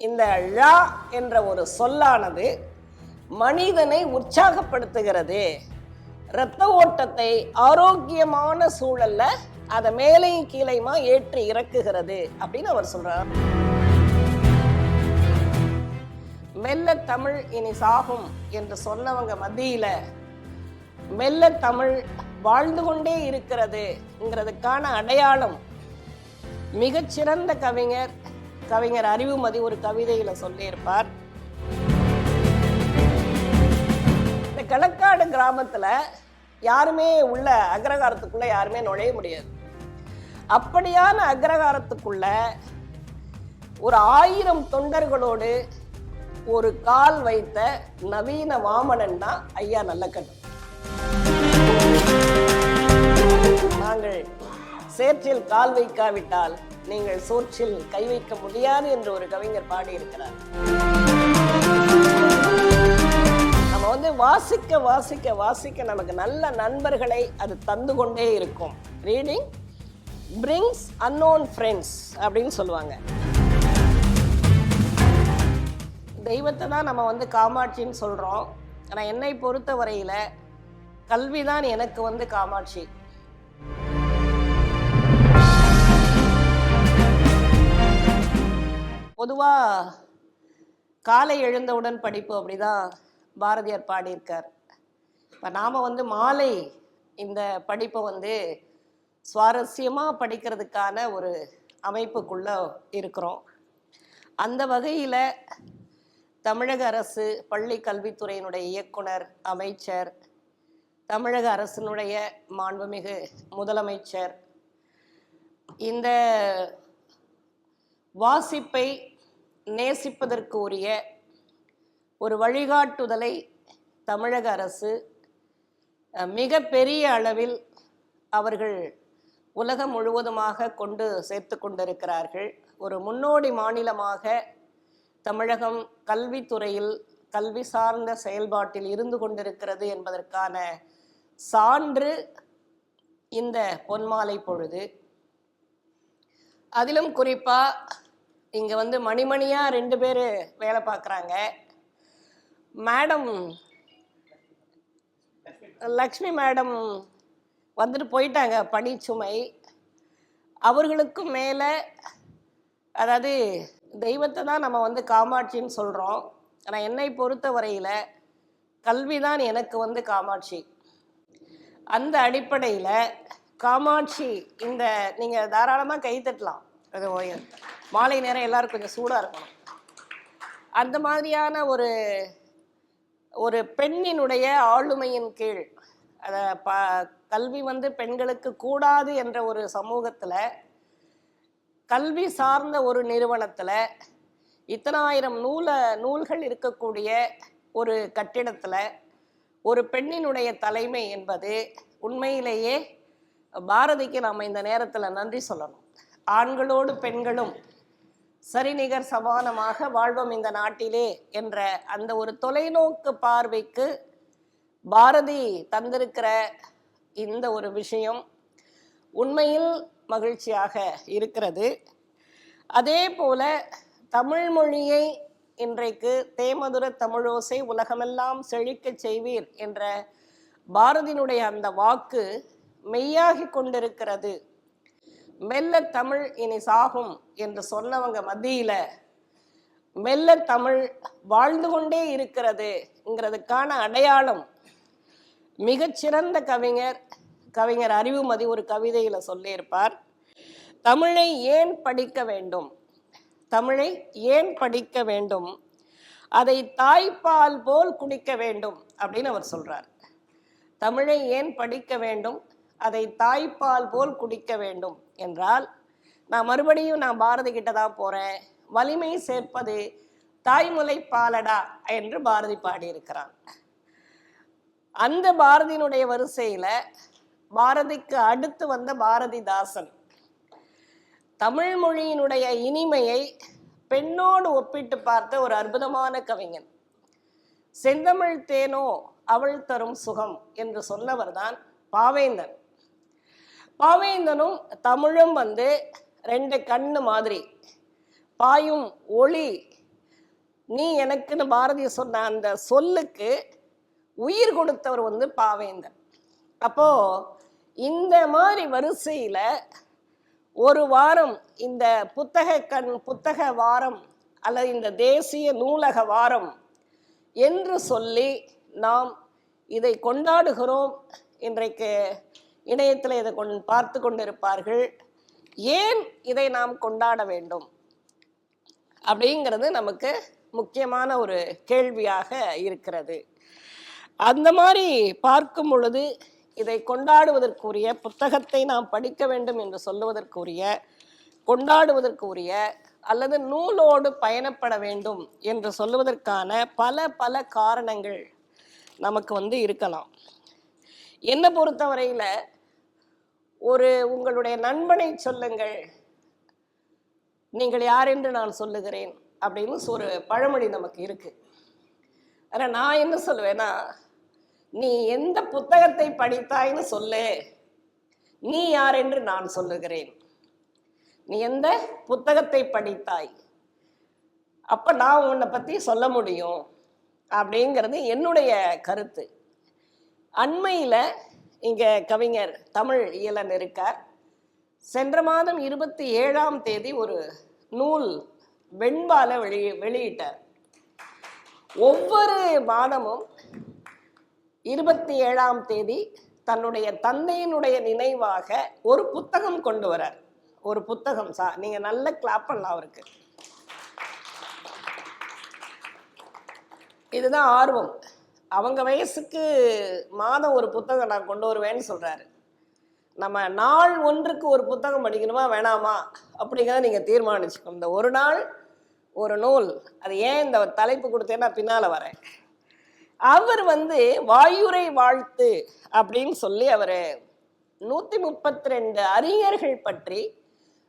இந்த ழா என்ற ஒரு சொல்லானது மனிதனை உற்சாகப்படுத்துகிறது. இரத்த ஓட்டத்தை ஆரோக்கியமான சூழல்ல அதை மேலையும் கீழையுமா ஏற்றி இறக்குகிறது அப்படின்னு அவர் சொல்றார். மெல்ல தமிழ் இனி சாகும் என்று சொன்னவங்க மத்தியில மெல்ல தமிழ் வாழ்ந்து கொண்டே இருக்கிறதுங்கிறதுக்கான அடையாளம் மிகச்சிறந்த கவிஞர் கவிஞர் அறிவுமதி ஒரு கவிதையில சொல்லியிருப்பார். இந்த களக்காடு கிராமத்துல யாருமே உள்ள அக்ரகாரத்துக்குள்ள யாருமே நுழைய முடியாது. அப்படியான அக்ரகாரத்துக்குள்ள ஒரு ஆயிரம் தொண்டர்களோடு ஒரு கால் வைத்த நவீன வாமனன் தான் ஐயா நல்லக்கண்ணு நாங்கள் சேற்றில் கால் வைக்காவிட்டால் நீங்கள் சோற்றில் கை வைக்க முடியாது என்று ஒரு கவிஞர் பாடியிருக்கிறார். நம்ம வந்து வாசிக்க வாசிக்க வாசிக்க நமக்கு நல்ல நண்பர்களை அது தந்து கொண்டே இருக்கும். ரீடிங் பிரிங்ஸ் அன்னோன் ஃப்ரெண்ட்ஸ் அப்படின்னு சொல்லுவாங்க. தெய்வத்தை தான் நம்ம வந்து காமாட்சின்னு சொல்கிறோம் ஆனால் என்னை பொறுத்த வரையில் கல்வி தான் எனக்கு வந்து காமாட்சி. பொதுவாக காலை எழுந்தவுடன் படிப்பு அப்படிதான் பாரதியார் பாடியிருக்கார். இப்போ நாம் வந்து மாலை இந்த படிப்பை வந்து சுவாரஸ்யமாக படிக்கிறதுக்கான ஒரு அமைப்புக்குள்ளே இருக்கிறோம். அந்த வகையில் தமிழக அரசு பள்ளி கல்வித்துறையினுடைய இயக்குனர் அமைச்சர் தமிழக அரசினுடைய மாண்புமிகு முதலமைச்சர் இந்த வாசிப்பை நேசிப்பதற்கு உரிய ஒரு வழிகாட்டுதலை தமிழக அரசு மிக பெரிய அளவில் அவர்கள் உலகம் முழுவதுமாக கொண்டு சேர்த்து கொண்டிருக்கிறார்கள். ஒரு முன்னோடி மாநிலமாக தமிழகம் கல்வித்துறையில் கல்வி சார்ந்த செயல்பாட்டில் இருந்து கொண்டிருக்கிறது என்பதற்கான சான்று இந்த பொன்மாலை பொழுது. அதிலும் குறிப்பாக இங்க வந்து மணிமணியா ரெண்டு பேர் வேலை பார்க்குறாங்க மேடம் லக்ஷ்மி மேடம் வந்துட்டு போயிட்டாங்க பணிச்சுமை அவர்களுக்கும் மேலே அதாவது தெய்வத்தை தான் நம்ம வந்து காமாட்சின்னு சொல்கிறோம் ஆனால் என்னை பொறுத்த வரையில் கல்வி தான் எனக்கு வந்து காமாட்சி. அந்த அடிப்படையில் காமாட்சி இந்த நீங்கள் தாராளமாக கை தட்டலாம். அது ஓயர். மாலை நேரம் எல்லாரும் கொஞ்சம் சூடாக இருக்கணும். அந்த மாதிரியான ஒரு ஒரு பெண்ணினுடைய ஆளுமையின் கீழ் அதை ப கல்வி வந்து பெண்களுக்கு கூடாது என்ற ஒரு சமூகத்தில் கல்வி சார்ந்த ஒரு நிறுவனத்தில் இத்தனாயிரம் நூல நூல்கள் இருக்கக்கூடிய ஒரு கட்டிடத்தில் ஒரு பெண்ணினுடைய தலைமை என்பது உண்மையிலேயே பாரதிக்கு நாம் இந்த நேரத்தில் நன்றி சொல்லணும். ஆண்களோடு பெண்களும் சரிநிகர் சமானமாக வாழ்வோம் இந்த நாட்டிலே என்ற அந்த ஒரு தொலைநோக்கு பார்வைக்கு பாரதி தந்திருக்கிற இந்த ஒரு விஷயம் உண்மையில் மகிழ்ச்சியாக இருக்கிறது. அதே போல தமிழ் மொழியை இன்றைக்கு தேமதுர தமிழோசை உலகமெல்லாம் செழிக்கச் செய்வீர் என்ற பாரதியினுடைய அந்த வாக்கு மெய்யாகி கொண்டிருக்கிறது. மெல்ல தமிழ் இனி சாகும் என்று சொன்னவங்க மத்தியில மெல்ல தமிழ் வாழ்ந்து கொண்டே இருக்கிறதுங்கிறதுக்கான அடையாளம் மிகச்சிறந்த கவிஞர் கவிஞர் அறிவுமதி ஒரு கவிதையில சொல்லியிருப்பார். தமிழை ஏன் படிக்க வேண்டும்? தமிழை ஏன் படிக்க வேண்டும்? அதை தாய்ப்பால் போல் குடிக்க வேண்டும் அப்படின்னு அவர் சொல்றார். தமிழை ஏன் படிக்க வேண்டும்? அதை தாய்ப்பால் போல் குடிக்க வேண்டும். என்றால் நான் மறுபடியும் நான் பாரதி கிட்ட தான் போறேன். வலிமை சேர்ப்பது தாய்மொழி பாலடா என்று பாரதி பாடியிருக்கிறான். அந்த பாரதியினுடைய வரிசையில பாரதிக்கு அடுத்து வந்த பாரதிதாசன் தமிழ் மொழியினுடைய இனிமையை பெண்ணோடு ஒப்பிட்டு பார்த்த ஒரு அற்புதமான கவிஞன். செந்தமிழ் தேனோ அவள் தரும் சுகம் என்று சொன்னவர்தான் பாவேந்தன். பாவேந்தனும் தமிழும் வந்து ரெண்டு கண்ணு மாதிரி. பாயும் ஒளி. நீ எனக்குன்னு பாரதி சொன்ன அந்த சொல்லுக்கு உயிர் கொடுத்தவர் வந்து பாவேந்தன். அப்போ இந்த மாதிரி வரிசையில ஒரு வாரம் இந்த புத்தக கண் புத்தக வாரம் அல்லது இந்த தேசிய நூலக வாரம் என்று சொல்லி நாம் இதை கொண்டாடுகிறோம். இன்றைக்கு இணையத்தில் இதை கொண் பார்த்து கொண்டிருப்பார்கள். ஏன் இதை நாம் கொண்டாட வேண்டும்? அப்படிங்கிறது நமக்கு முக்கியமான ஒரு கேள்வியாக இருக்கிறது. அந்த மாதிரி பார்க்கும் பொழுது இதை கொண்டாடுவதற்குரிய புத்தகத்தை நாம் படிக்க வேண்டும் என்று சொல்லுவதற்குரிய கொண்டாடுவதற்குரிய அல்லது நூலோடு பயணப்பட வேண்டும் என்று சொல்லுவதற்கான பல பல காரணங்கள் நமக்கு வந்து இருக்கலாம். என்னை பொறுத்தவரையில் ஒரு உங்களுடைய நண்பனை சொல்லுங்கள். நீங்கள் யார் என்று நான் சொல்லுகிறேன் அப்படின்னு ஒரு பழமொழி நமக்கு இருக்கு. ஆனால் நான் என்ன சொல்லுவேன்னா நீ எந்த புத்தகத்தை படித்தாய்ன்னு சொல்லு. நீ யார் என்று நான் சொல்லுகிறேன். நீ எந்த புத்தகத்தை படித்தாய்? அப்ப நான் உன்னை பத்தி சொல்ல முடியும். அப்படிங்கிறது என்னுடைய கருத்து. அண்மையில இங்கே கவிஞர் தமிழ் இயலன் இருக்கார். சென்ற மாதம் இருபத்தி ஏழாம் தேதி ஒரு நூல் வெண்பால வெளி வெளியிட்டார். ஒவ்வொரு மாதமும் இருபத்தி ஏழாம் தேதி தன்னுடைய தந்தையினுடைய நினைவாக ஒரு புத்தகம் கொண்டு வரார். ஒரு புத்தகம் சா நீங்க நல்ல கிளாப் பண்ணலாம் அவருக்கு. இதுதான் ஆர்வம். அவங்க வயசுக்கு மாதம் ஒரு புத்தகம் நான் கொண்டு வருவேன்னு சொல்கிறாரு நம்ம நாள் ஒன்றுக்கு ஒரு புத்தகம் படிக்கணுமா வேணாமா? அப்படிங்கிறத நீங்கள் தீர்மானிச்சுக்கணும். இந்த ஒரு நாள் ஒரு நூல் அது ஏன் இந்த தலைப்பு கொடுத்தேன்னா நான் வரேன். அவர் வந்து வாயுரை வாழ்த்து அப்படின்னு சொல்லி அவர் நூற்றி முப்பத்தி ரெண்டு அறிஞர்கள் பற்றி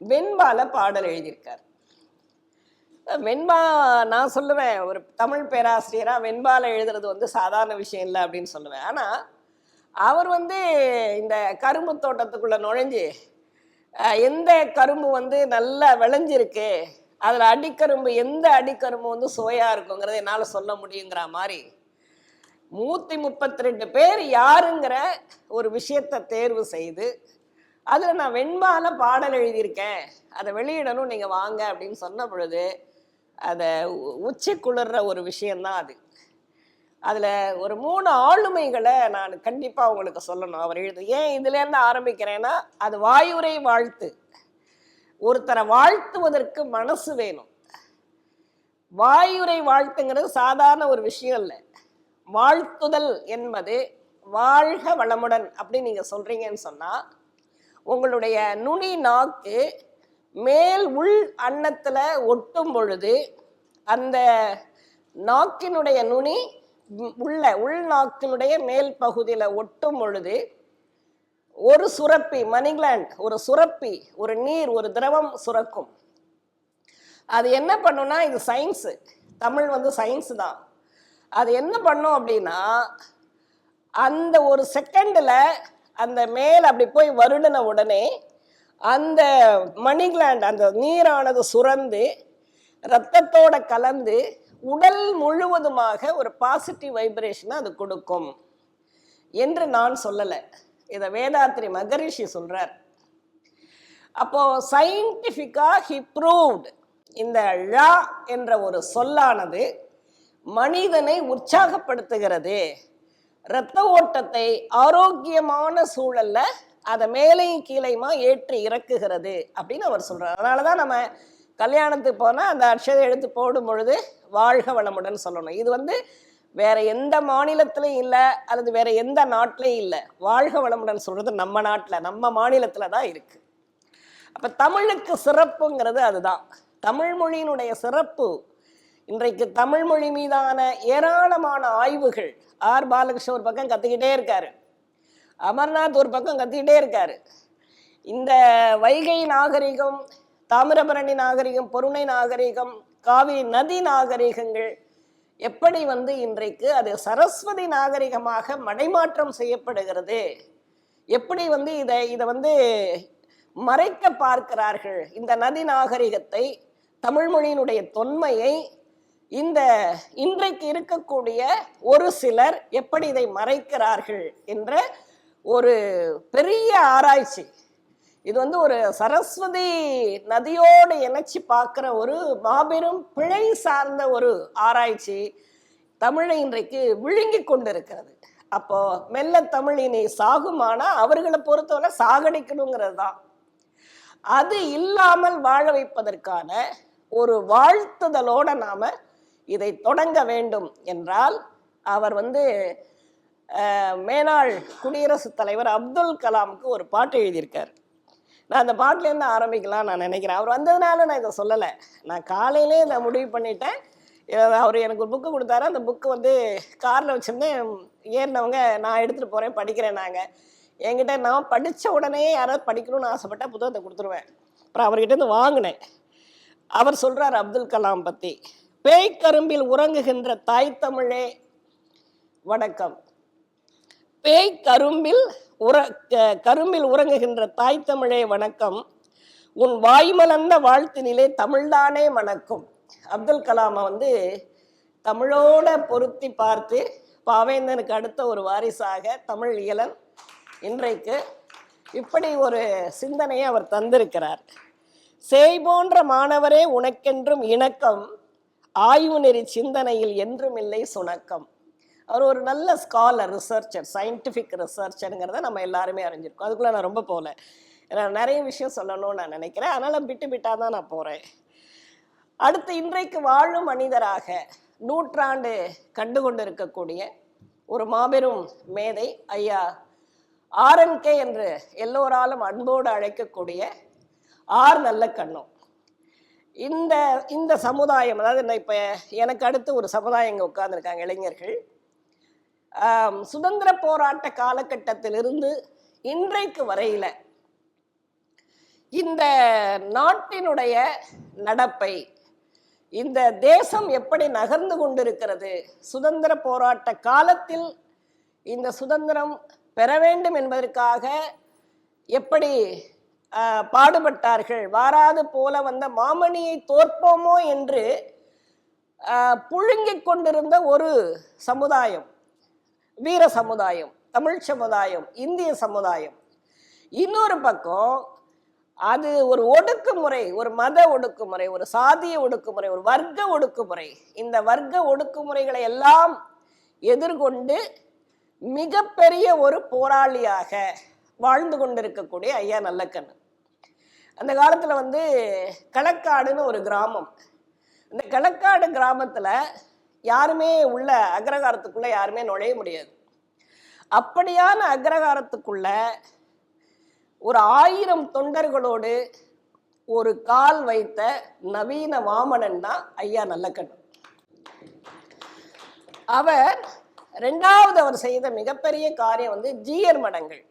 வெண்பால பாடல் எழுதியிருக்கார். வெண்பா நான் சொல்லுவேன் ஒரு தமிழ் பேராசிரியராக வெண்பால எழுதுறது வந்து சாதாரண விஷயம் இல்லை அப்படின்னு சொல்லுவேன். ஆனால் அவர் வந்து இந்த கரும்பு தோட்டத்துக்குள்ளே நுழைஞ்சு எந்த கரும்பு வந்து நல்லா விளைஞ்சிருக்கு அதில் அடிக்கரும்பு எந்த அடிக்கரும்பு வந்து சுவையாக இருக்குங்கிறத என்னால் சொல்ல முடியுங்கிற மாதிரி நூற்றி முப்பத்தி ரெண்டு பேர் யாருங்கிற ஒரு விஷயத்தை தேர்வு செய்து அதில் நான் வெண்பால பாடல் எழுதியிருக்கேன். அதை வெளியிடணும் நீங்கள் வாங்க அப்படின்னு சொன்ன பொழுது அதை உச்சி குளிர்ற ஒரு விஷயந்தான் அது. அதில் ஒரு மூணு ஆளுமைகளை நான் கண்டிப்பாக உங்களுக்கு சொல்லணும். அவர் எழுது ஏன் இதுலேருந்து ஆரம்பிக்கிறேன்னா அது வாயுரை வாழ்த்து. ஒருத்தரை வாழ்த்துவதற்கு மனசு வேணும். வாயுரை வாழ்த்துங்கிறது சாதாரண ஒரு விஷயம் இல்லை. வாழ்த்துதல் என்பது வாழ்க வளமுடன் அப்படின்னு நீங்கள் சொல்கிறீங்கன்னு சொன்னால் உங்களுடைய நுனி நாக்கு மேல் உள் அன்னத்தில் ஒட்டும் பொழுது அந்த நாக்கினுடைய நுனி உள்ள உள் நாக்கினுடைய மேல் பகுதியில் ஒட்டும் பொழுது ஒரு சுரப்பி மணிகிளாண்ட் ஒரு சுரப்பி ஒரு நீர் ஒரு திரவம் சுரக்கும். அது என்ன பண்ணும்னா இது சயின்ஸு தமிழ் வந்து சயின்ஸ் தான். அது என்ன பண்ணும் அப்படின்னா அந்த ஒரு செகண்டில் அந்த மேல் அப்படி போய் வருடின உடனே அந்த மணி கிளாண்ட் அந்த நீரானது சுரந்து ரத்தத்தோட கலந்து உடல் முழுவதுமாக ஒரு பாசிட்டிவ் வைப்ரேஷனை அது கொடுக்கும் என்று நான் சொல்லலை. இதை வேதாத்ரி மகரிஷி சொல்கிறார் அப்போ சயின்டிஃபிக்கா ஹி ப்ரூவ்டு இந்த ழா என்ற ஒரு சொல்லானது மனிதனை உற்சாகப்படுத்துகிறது. இரத்த ஓட்டத்தை ஆரோக்கியமான சூழல்ல அதை மேலையும் கீழையுமா ஏற்றி இறக்குகிறது அப்படின்னு அவர் சொல்கிறார் அதனால தான் நம்ம கல்யாணத்துக்கு போனால் அந்த அக்ஷதை எடுத்து போடும் பொழுது வாழ்க வளமுடன் சொல்லணும். இது வந்து வேற எந்த மாநிலத்திலையும் இல்லை அல்லது வேற எந்த நாட்டிலையும் இல்லை. வாழ்க வளமுடன் சொல்கிறது நம்ம நாட்டில் நம்ம மாநிலத்தில் தான் இருக்குது அப்போ தமிழுக்கு சிறப்புங்கிறது அதுதான். தமிழ் மொழியினுடைய சிறப்பு. இன்றைக்கு தமிழ் மொழி மீதான ஏராளமான ஆய்வுகள் ஆர் பாலகிருஷ்ணன் ஒரு பக்கம் கற்றுக்கிட்டே இருக்காரு. அமர்நாத் ஒரு பக்கம் கத்திக்கிட்டே இருக்காரு. இந்த வைகை நாகரிகம் தாமிரபரணி நாகரிகம் பொருணை நாகரிகம் காவிரி நதி நாகரிகங்கள் எப்படி வந்து இன்றைக்கு அது சரஸ்வதி நாகரிகமாக மடைமாற்றம் செய்யப்படுகிறது? எப்படி வந்து இதை இதை வந்து மறைக்க பார்க்கிறார்கள்? இந்த நதி நாகரிகத்தை தமிழ் மொழியினுடைய தொன்மையை இந்த இன்றைக்கு இருக்கக்கூடிய ஒரு சிலர் எப்படி இதை மறைக்கிறார்கள்? என்ற ஒரு பெரிய ஆராய்ச்சி. இது வந்து ஒரு சரஸ்வதி நதியோடு இணைச்சி பார்க்குற ஒரு மாபெரும் பிழை சார்ந்த ஒரு ஆராய்ச்சி தமிழை இன்றைக்கு விழுங்கி கொண்டிருக்கிறது. அப்போ மெல்ல தமிழ் இனி சாகுமானா அவர்களை பொறுத்தவரை சாகடிக்கணுங்கிறது தான். அது இல்லாமல் வாழ வைப்பதற்கான ஒரு வாழ்த்துதலோட நாம இதை தொடங்க வேண்டும் என்றால் அவர் வந்து மேனாள் குடியரசுத் தலைவர் அப்துல் கலாமுக்கு ஒரு பாட்டு எழுதியிருக்கார். நான் அந்த பாட்டிலேருந்து ஆரம்பிக்கலாம் நான் நினைக்கிறேன். அவர் வந்ததுனால நான் இதை சொல்லலை. நான் காலையிலே நான் முடிவு பண்ணிட்டேன். அவர் எனக்கு ஒரு புக்கு கொடுத்தாரு. அந்த புக்கு வந்து காரில் வச்சுருந்தேன் ஏறினவங்க நான் எடுத்துகிட்டு போகிறேன் படிக்கிறேன் நாங்கள் என்கிட்ட நான் படித்த உடனே யாராவது படிக்கணும்னு ஆசைப்பட்டா புத்தகத்தை கொடுத்துருவேன். அப்புறம் அவர்கிட்ட இருந்து வாங்கினேன். அவர் சொல்கிறார் அப்துல் கலாம் பற்றி பேய்க்கரும்பில் உறங்குகின்ற தாய் தமிழே வணக்கம். பேய் கரும்பில் உற க- கரும்பில் உறங்குகின்ற தாய் தமிழே வணக்கம். உன் வாய்மலர்ந்த வாழ்த்தினிலே தமிழ்தானே வணக்கம். அப்துல் கலாமை வந்து தமிழோட பொருத்தி பார்த்து பாவேந்தனுக்கு அடுத்த ஒரு வாரிசாக தமிழ் இயலன் இன்றைக்கு இப்படி ஒரு சிந்தனையை அவர் தந்திருக்கிறார். சேய் போன்ற மாணவரே உனக்கென்றும் இணக்கம் ஆய்வு நெறி சிந்தனையில் என்றும் இல்லை சுணக்கம். அவர் ஒரு நல்ல ஸ்காலர் ரிசர்ச்சர் சயின்டிஃபிக் ரிசர்ச்சருங்கிறத நம்ம எல்லாருமே அறிஞ்சிருக்கோம். அதுக்குள்ளே நான் ரொம்ப போகல ஏன்னா நிறைய விஷயம் சொல்லணும்னு நான் நினைக்கிறேன். அதனால் விட்டு பிட்டாக தான் நான் போகிறேன் அடுத்து இன்றைக்கு வாழும் மனிதராக நூற்றாண்டு கண்டு கொண்டு இருக்கக்கூடிய ஒரு மாபெரும் மேதை ஐயா ஆர்என்கே என்று எல்லோராலும் அன்போடு அழைக்கக்கூடிய ஆர் நல்ல கண்ணும் இந்த இந்த சமுதாயம் அதாவது நான் இப்போ எனக்கு அடுத்து ஒரு சமுதாயம் இங்கே உட்காந்துருக்காங்க இளைஞர்கள். சுதந்திர போராட்ட காலகட்டத்திலிருந்து இன்றைக்கு வரையில இந்த நாட்டினுடைய நடப்பை இந்த தேசம் எப்படி நகர்ந்து கொண்டிருக்கிறது சுதந்திர போராட்ட காலத்தில் இந்த சுதந்திரம் பெற வேண்டும் என்பதற்காக எப்படி பாடுபட்டார்கள் வாராது போல வந்த மாமணியை தோற்போமோ என்று புழுங்கிக் கொண்டிருந்த ஒரு சமுதாயம். வீர சமுதாயம் தமிழ் சமுதாயம் இந்திய சமுதாயம். இன்னொரு பக்கம் அது ஒரு ஒடுக்குமுறை ஒரு மத ஒடுக்குமுறை ஒரு சாதிய ஒடுக்குமுறை ஒரு வர்க்க ஒடுக்குமுறை. இந்த வர்க்க ஒடுக்குமுறைகளை எல்லாம் எதிர்கொண்டு மிகப்பெரிய ஒரு போராளியாக வாழ்ந்து கொண்டிருக்கக்கூடிய ஐயா நல்லக்கண்ணு. அந்த காலத்தில் வந்து களக்காடுன்னு ஒரு கிராமம். இந்த களக்காடு கிராமத்தில் யாருமே உள்ள அக்ரகாரத்துக்குள்ள யாருமே நுழைய முடியாது. அப்படியான அக்ரகாரத்துக்குள்ள ஒரு ஆயிரம் தொண்டர்களோடு ஒரு கால் வைத்த நவீன வாமனன் தான் ஐயா நல்லக்கண்ணு அவர் ரெண்டாவது அவர் செய்த மிகப்பெரிய காரியம் வந்து ஜீயர் மடங்கள்.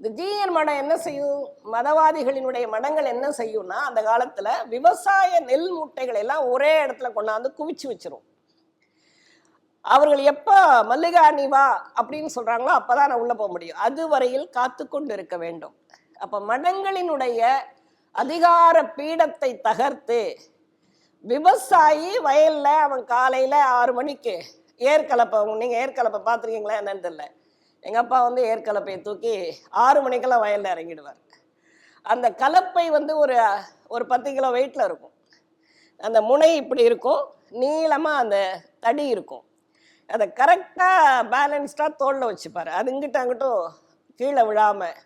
இந்த ஜீயர் மடம் என்ன செய்யும்? மதவாதிகளினுடைய மடங்கள் என்ன செய்யும்னா அந்த காலத்தில் விவசாய நெல் மூட்டைகளை எல்லாம் ஒரே இடத்துல கொண்டாந்து குவிச்சு வச்சிரும். அவர்கள் எப்போ மல்லிகா நீ வா அப்படின்னு சொல்கிறாங்களோ அப்போ தான் நான் உள்ளே போக முடியும். அதுவரையில் காத்து கொண்டு இருக்க வேண்டும். அப்போ மடங்களினுடைய அதிகார பீடத்தை தகர்த்து விவசாயி வயலில் அவன் காலையில் ஆறு மணிக்கு ஏற்கலப்பை நீங்கள் ஏற்கலப்பை பார்த்துருக்கீங்களா என்னன்னு தெரியல. எங்கள் அப்பா வந்து ஏர்கலப்பையை தூக்கி ஆறு மணிக்கெல்லாம் வயலில் இறங்கிடுவார். அந்த கலப்பை வந்து ஒரு ஒரு பத்து கிலோ வெயிட்டில் இருக்கும். அந்த முனை இப்படி இருக்கும். நீளமாக அந்த தடி இருக்கும். அதை கரெக்டாக பேலன்ஸ்டாக தோளில் வச்சுப்பார் அது இங்கிட்ட அங்கிட்டும் கீழே விழாமல்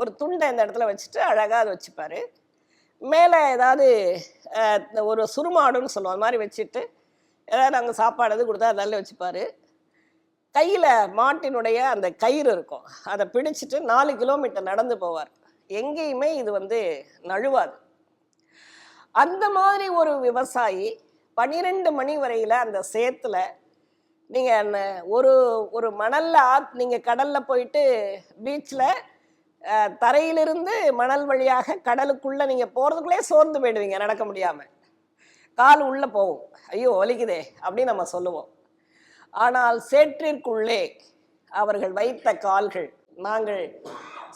ஒரு துண்டை இந்த இடத்துல வச்சுட்டு அழகாக அதை வச்சுப்பார் மேலே ஏதாவது ஒரு சுருமாடுன்னு சொல்லுவோம். அது மாதிரி வச்சுட்டு ஏதாவது நாங்கள் சாப்பாடு எது கொடுத்தா அதில் வச்சுப்பார் கையில் மாட்டினுடைய அந்த கயிறு இருக்கும். அதை பிடிச்சிட்டு நாலு கிலோமீட்டர் நடந்து போவார். எங்கேயுமே இது வந்து நழுவாது. அந்த மாதிரி ஒரு விவசாயி பன்னிரெண்டு மணி வரையில் அந்த சேத்துல நீங்கள் ஒரு ஒரு மணலில் ஆத் நீங்கள் கடலில் போயிட்டு பீச்சில் தரையிலிருந்து மணல் வழியாக கடலுக்குள்ளே நீங்கள் போகிறதுக்குள்ளே சோர்ந்து போயிடுவீங்க நடக்க முடியாமல் கால் உள்ளே போகும். ஐயோ ஒலிக்குதே அப்படின்னு நம்ம சொல்லுவோம். ஆனால் சேற்றிற்குள்ளே அவர்கள் வைத்த கால்கள் நாங்கள்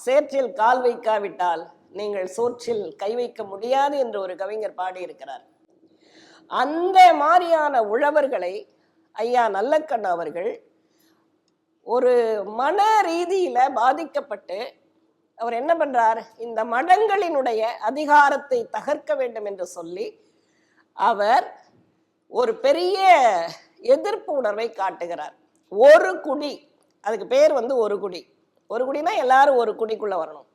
சேற்றில் கால் வைக்காவிட்டால் நீங்கள் சோற்றில் கை வைக்க முடியாது என்று ஒரு கவிஞர் பாடியிருக்கிறார். அந்த மாதிரியான உழவர்களை ஐயா நல்லக்கண் அவர்கள் ஒரு மன ரீதியில் பாதிக்கப்பட்டு அவர் என்ன பண்ணுறார் இந்த மடங்களினுடைய அதிகாரத்தை தகர்க்க வேண்டும் என்று சொல்லி அவர் ஒரு பெரிய எதிர்ப்பு உணர்வை காட்டுகிறார். ஒரு குடி அதுக்கு பேர் வந்து ஒரு குடி. ஒரு குடினா எல்லாரும் ஒரு குடிக்குள்ளே வரணும்.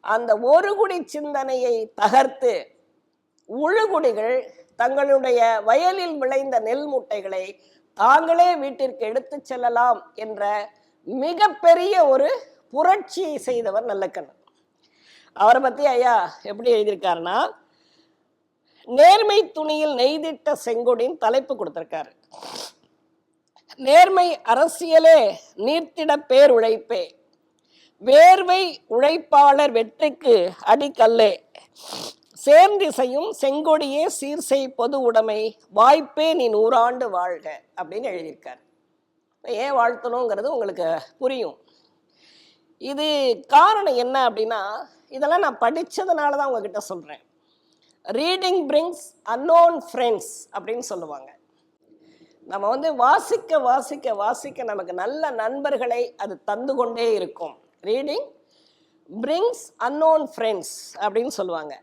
அந்த ஒரு குடி சிந்தனையை தகர்த்து உழுகுடிகள் தங்களுடைய வயலில் விளைந்த நெல் மூட்டைகளை தாங்களே வீட்டிற்கு எடுத்து செல்லலாம் என்ற மிகப்பெரிய ஒரு புரட்சியை செய்தவர் நல்லக்கண்ணன். அவரை பத்தி ஐயா எப்படி எழுதியிருக்காருன்னா நேர்மை துணியில் நெய்திட்ட செங்கொடியின் தலைப்பு கொடுத்திருக்காரு. நேர்மை அரசியலே நீர்த்திட பேர் உழைப்பே வேர்வை உழைப்பாளர் வெற்றிக்கு அடிக்கல்லே. சேர்ந்திசையும் செங்கொடியே சீர்செய் பொது உடைமை. வாய்ப்பே நீ நூறாண்டு வாழ்க அப்படின்னு எழுதியிருக்கார். ஏன் வாழ்த்தணுங்கிறது உங்களுக்கு புரியும். இது காரணம் என்ன அப்படின்னா இதெல்லாம் நான் படித்ததுனால தான் உங்ககிட்ட சொல்கிறேன் ரீடிங் பிரிங்ஸ் அன்னோன் ஃப்ரெண்ட்ஸ் அப்படின்னு சொல்லுவாங்க. நம்ம வந்து வாசிக்க வாசிக்க வாசிக்க நமக்கு நல்ல நண்பர்களை அது தந்து கொண்டே இருக்கும். ரீடிங் பிரிங்ஸ் அன்னோன் ஃப்ரெண்ட்ஸ் அப்படின்னு சொல்லுவாங்க.